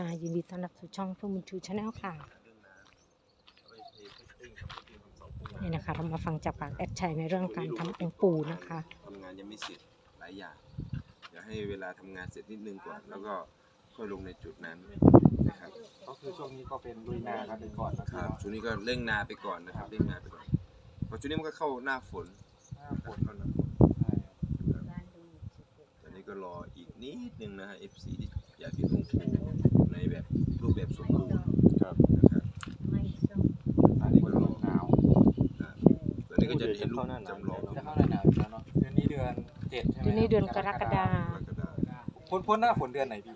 ค่ะ ยินดีต้อนรับสู่ช่องเพื่อมุนชูชาแนลค่ะนี่นะคะ เรามาฟังจากปากแอดชัยในเรื่องการทำองค์ปู่นะคะทำงานยังไม่เสร็จหลายอย่างเดี๋ยวให้เวลาทำงานเสร็จนิดนึงก่อน แล้วก็ค่อยลงในจุดนั้นนะครับก็คือช่วงนี้ก็เป็นลุยนากันไปก่อนนะคครัรับบช่วงนี้ก็เร่งนาไปก่อนนะครับเร่งนาไปก่อนเพราะช่วงนี้มันก็เข้าหน้าฝนหน้าฝนเข้าหน้าฝนใช่ครับตอนนี้ก็รออีกนิดนึงนะฮะ FC ที่อยากเห็นองค์ปู่ในแบบรูปแบบสมบูรณ์ ครับ นะครับ อันนี้ก็ลมหนาว นะต อนนี้ก็จะเห็นรูปจำลองจะเข้าหน้าหนาวแล้วเนาะเดือนนี้เดือนเจ็ดใช่ไหมเดือนนี้เดือนกรกฎากรกฎาคมพ้นพ้นหน้าฝนเดือนไหนพี่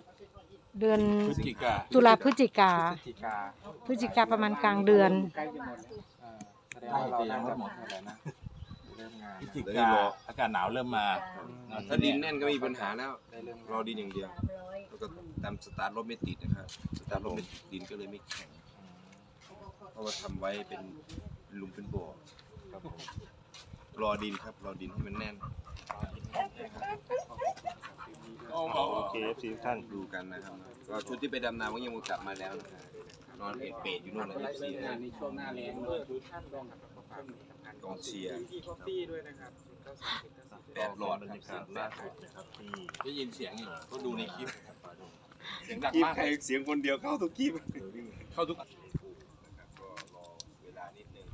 เดือนพฤศจิกาตุลาพฤศจิกาพฤศจิกาพฤศจิกาประมาณกลางเดือน ใกล้จะหมดแล้วอ่าแสดงว่าเราน่าจะหมดแล้วนะเริ่มงานพฤศแล้วจิกาอากาศหนาวเริ่มมาถ้าดินแน่นก็ไมมีปัญหาแล้ว ได้เริ่มรอดินอย่างเดียว แล้วก็ตามสตาร์ทรถไม่ติดนะครับ สตาร์ทรถไม่ติดดินก็เลยไม่แข็ง เพราะว่าทำไว้เป็นเป็นหลุมเป็นบ่อ ครับผมรอดินครับรอดินให้มันแน่นโอเคเอฟซีท่านดูกันนะครับ ก็ชุดที่ไปดำน้ำก็ยังกลับมาแล้วนะครับนอนเอ็ดเปดอยู่นู่นนะเอฟซีนะในช่วงหน้าแรงด้วยชุดท่านรองกองเชียร์ที่คอฟฟี่ด้วยนะครับแปดหลอดบรรครับยากาศล่าสุดนะครับที่ได้ยินเสียงอยู่ก็ดูในคลิปเสียงดังคลิปมากใครเสียงคนเดียวเข้าทุกคลิปเข้าทุก นะครับก็รอเวลานิดนึง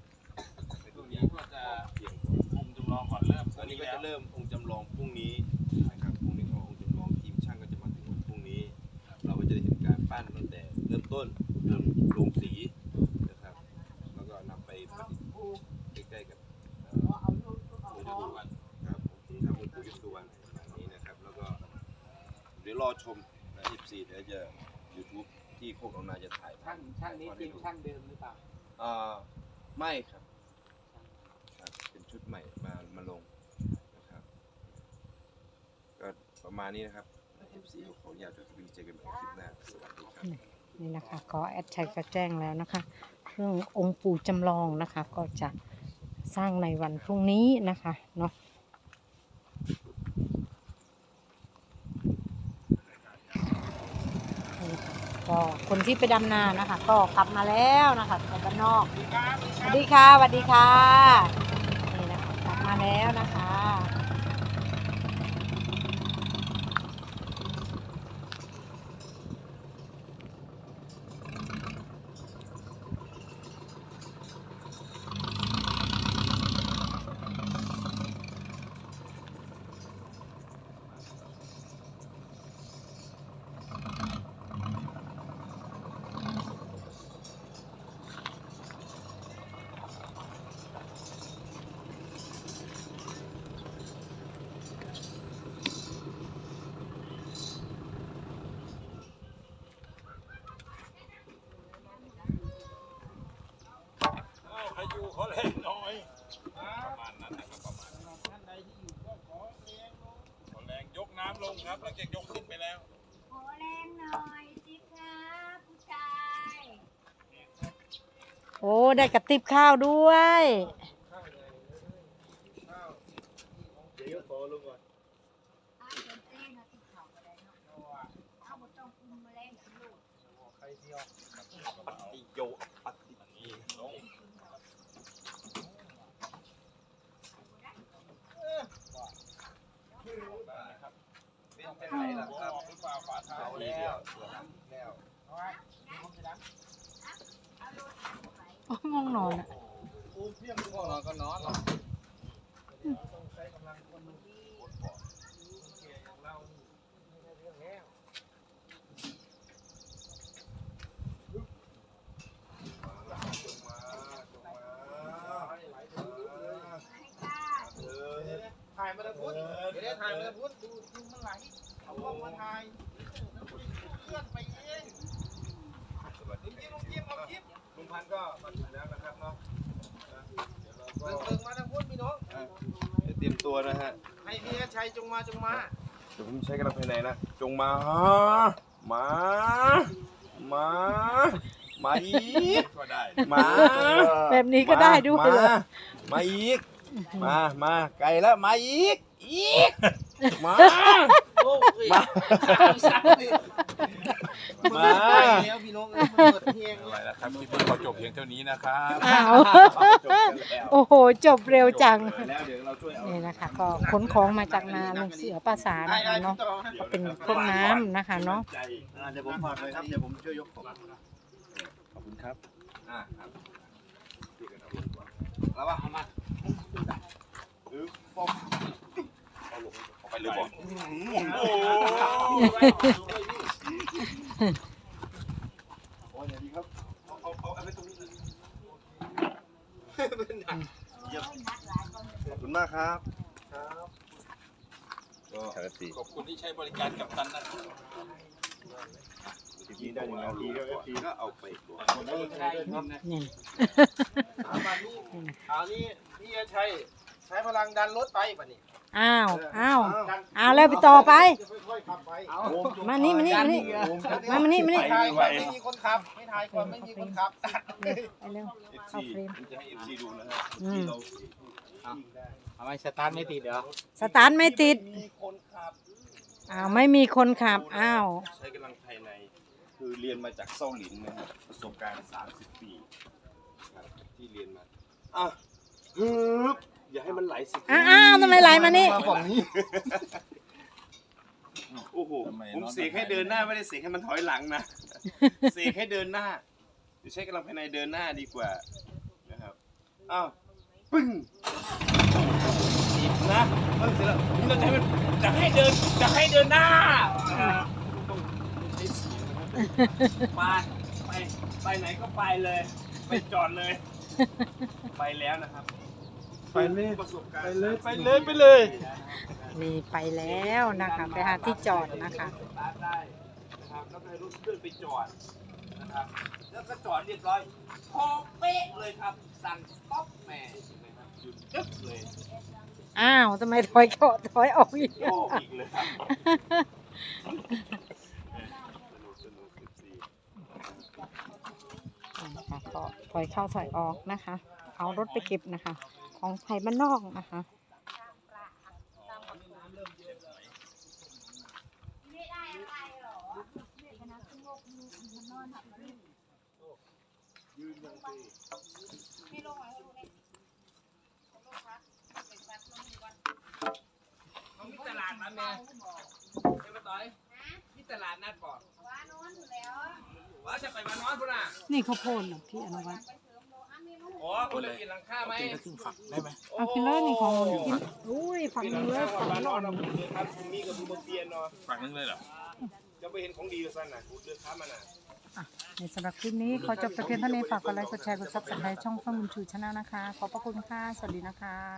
ไป ต ดู รง อ นี้ย่างก็จะเพียงมุมจำลองก่อนเริ่มตอนนี้ก็จะเริ่มองค์จำลองพรุ่งนี้นะครับพรุ่งนี้ขององค์จำลองทีมช่างก็จะมาถึงวันพรุ่งนี้ เราก็จะได้เห็นการปั้นตั้งแต่เริ่มต้นจนลงสีนะครับ แล้วก็นำไปประดิษฐ์ใกล้ๆกับอ่อปู่ฤดูวันครับผมทำองค์ปู่ฤดูวันแบบนี้นะครับ แล้วก็เดี๋ยวรอชมนะ24เดี๋ยวจะ YouTube ที่โคกอนาจะถ่ายช่างช่างนี้ทีมช่างเดิมหรือเปล่าอ่าไม่ครับ ชุดใหม่มามาลงนะครับก็ประมาณนี้นะครับ FC ขออนุญาตจบคลิปนี้เจอกันใหม่คลิปหน้าสวัสดีครับนี่นะคะก็แอดชัยก็แจ้งแล้วนะคะเรื่ององค์ปู่จำลองนะคะ ก็จะสร้างในวันพรุ่งนี้นะคะเนาะนี่ค่ะก็คนที่ไปดำนานะคะ ก็กลับมาแล้วนะคะจากบ้านนอกสวัสดีค่ะสวัสดีค่ะนี่นะคะกลับ มาแล้วนะคะ อยู่ขอแรงหน่อยประมาณนั้นนะครับประมาณนั้นท่านใดที่อยู่ก็ขอแรงลงขอแรงยกน้ำลงครับหลังจากยกขึ้นไปแล้ว ขอแรงหน่อยสิครับผู้ชายโอ้ได้กระติบข้าวด้วยเอาเดินเต้นนะที่เขาก็ได้เนาะเอาบ่ต้องคุมแมลงสิลูกโยปฏินี่ลง เป็นไรล่ะครับ หรือเปล่าฝาเท้า เอา แล้ แล้ว ว แล้ว อ๋อ ง่วงนอนอะนอนก็นอนหรอกถ่ายมาแล้วพุทธเดี๋ยวถ่ายมาแล้วพุทธดูดูมันไหลเอากล้องมาถ่ายเคลื่อนไปเองสวัสดีครับ ลุงพันธุ์ก็มาถึงแล้วนะครับเนาะนะเดี๋ยวเราก็เติงมาแล้วพุทธพี่น้อง อะเดี๋ยวเตรียมตัวนะฮะให้พี่ชัยจงมาจงมา เดี๋ยวผมใช้กำลังภายในนะ จงมามา มา มาอีกก็ได้มาแบบนี้ก็ได้ด้วยมาเหรอมาอีก มา มา ไกลแล้ว มาอีก อีก มา โอ้ยมามาแล้วพี่น้องเอ้ยมันเปิดเพลงอะไรนะครับคลิปนี้ขอจบเพียงเท่านี้นะครับอ้าวจบกันแล้วโอ้โห จบเร็วจัง แล้วเดี๋ยวเราช่วยเอานี่นะคะก็ขนของมาจากนาลุงเสือป้าสานะคะเนาะก็เป็นเครื่องน้ำนะคะเนาะใจอ่าเดี๋ยวผมฝากเลยครับเดี๋ยวผมช่วยยกของขอบคุณครับอ่าครับ หนักเยี่ยมขอบคุณมากครับ ครับก็ขอบคุณที่ใช้บริการกับตันนะครับทีนี้ได้หนึ่งนาทีก็ทีก็เอาไปตัวนี่เอามานี่เอานี่พี่จะใช้ใช้พลังดันรถไปป่ะนี่ อ้าวอ้าวดันอ้าวแล้วไปต่อไปจะค่อยๆขับไป มานี่มานี่มานี่ มามานี่มานี่ ถ่ายก่อนไม่มีคนขับ ไม่ถ่ายก่อนไม่มีคนขับตัดเร็วไปเร็วเอฟเข้าซีเฟรมจะให้เอฟซีดูนะฮะอืมที่เราทำไมสตาร์ทไม่ติดเหรอสตาร์ทไม่ติดมีคนขับอ้าวไม่มีคนขับอ้าวใช้กำลังภายใน คือเรียนมาจากเซาหลินนะครับประสบการณ์ 30 ปีครับที่เรียนมาอะฮึบ อย่าให้มันไหลสิอ้าวอ้าวทำไมไหลมานี่ ฝั่งนี้ โอ้โหทำไมผมน็อตเสกให้เดินหน้าไม่ได้เสกให้มันถอยหลังนะเสกให้เดินหน้าเดี๋ยวใช้กำลังภายในเดินหน้าดีกว่านะครับอ้าวปึ้งนะเออเสร็จแล้วผมจะให้มันจะให้เดินจะให้เดินหน้าต้องใช้เสียงนะครับมาไปไปไหนก็ไปเลย ไปจอดเลย ไปแล้วนะครับ ไปเลยประสบการณ์ไปเลย30ไปเลยไปเลยมีไปแล้วนะคะไปหาที่จอดนะคะสตาร์ทได้นะครับแล้วก็ให้รถเคลื่อนไปจอดนะครับแล้วก็จอดเรียบร้อยพอเป๊ะเลยครับสั่งสต็อปแหม่เห็นไหมครับหยุดยึบเลยอ้าวทำไมถอยก็ถอยออกอีกโอ้อีกเลยครับสนุกสนุกสิบสี่นะคะก็ถอยเข้าถอยออกนะคะ เอารถไปเก็บนะคะ ของไทยบ้านนอกนะคะไม่ได้อะไรหรอเด็กคณะสงบมือมันนอนหับไม่ลงไม่ลงไหวลงเลยลงพักเป็นพักลงวันเขามีตลาดนัดแม่ใช่ไหมต้อยมีตลาดนัดก่อนว่านอนอยู่แล้วว่าจะไปมานอนพุ่นอะนี่ข้าวโพดเหรอพี่อนุวัฒน์ ไปเสริมโลอันนี้ลูกอ๋อคุณจะกินหลังคาไหมกินก็ครึ่งฝักได้ไหมเอากินเลยนี่ของกินอุ้ยฝั่งกินหลันี้งเลคายว่าฝั่งมานนออนนเอาบุญเลยครับคุณมีกับบุญเปลี่ยนเนาะฝั่งนึงเลยเหรอจะไปเห็นของดีกับสั้นน่ะคุณเลือกค้ามันน่ะในสำหรับคลิปนี้ขอจบแต่เพียงเท่านี้ฝากกดไลค์กดแชร์กดซับสไครต์ช่องเฟื่องบุญชูชาแนลนะคะ ขอบพระคุณค่ะ สวัสดีนะคะ